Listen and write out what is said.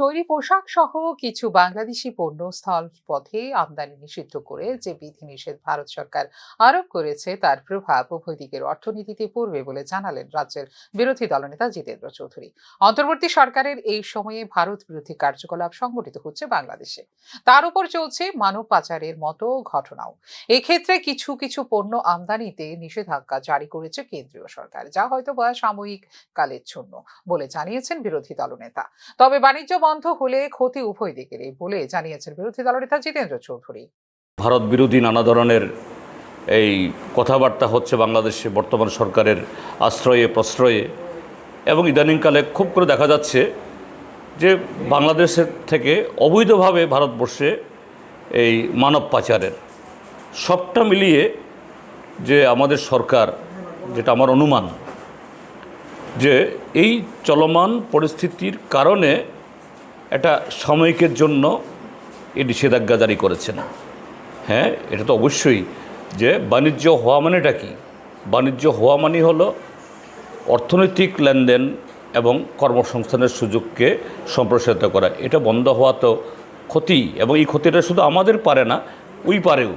তৈরি পোশাক সহ কিছু বাংলাদেশি পণ্য স্থল পথে আমদানি নিষিদ্ধ করে যে বিধিনিষেধ ভারত সরকার আরোপ করেছে, তার প্রভাব উভয় দিকের অর্থনীতিতে পড়বে বলে জানালেন রাজ্যের বিরোধী দলনেতা জিতেন্দ্র চৌধুরী। অন্তর্বর্তী সরকারের এই সময়ে ভারত বিরোধী কার্যকলাপ সংগঠিত হচ্ছে বাংলাদেশে। তার উপর চলছে মানব পাচারের মতো ঘটনাও। এক্ষেত্রে কিছু কিছু পণ্য আমদানিতে নিষেধাজ্ঞা জারি করেছে কেন্দ্রীয় সরকার, যা হয়তো বা সাময়িক কালের জন্য বলে জানিয়েছেন বিরোধী দলনেতা। তবে বাণিজ্য বন্ধ হলে ক্ষতি উভয় দিকেরই বলে জানিয়েছেন বিরোধী দলনেতা জিতেন্দ্র চৌধুরী। ভারত বিরোধী নানা ধরনের এই কথাবার্তা হচ্ছে বাংলাদেশে বর্তমান সরকারের আশ্রয়ে, প্রশ্রয়ে এবং ইদানিংকালে খুব করে দেখা যাচ্ছে যে বাংলাদেশের থেকে অবৈধভাবে ভারতবর্ষে এই মানব পাচারের সবটা মিলিয়ে যে আমাদের সরকার, যেটা আমার অনুমান, যে এই চলমান পরিস্থিতির কারণে একটা সাময়িকের জন্য এই নিষেধাজ্ঞা জারি করেছেন। হ্যাঁ এটা তো অবশ্যই যে বাণিজ্য হওয়া মানেটা কি? বাণিজ্য হওয়া মানে হলো অর্থনৈতিক লেনদেন এবং কর্মসংস্থানের সুযোগকে সম্প্রসারিত করা। এটা বন্ধ হওয়া তো ক্ষতি এবং এই ক্ষতিটা শুধু আমাদের পারে না, ওই পারেও।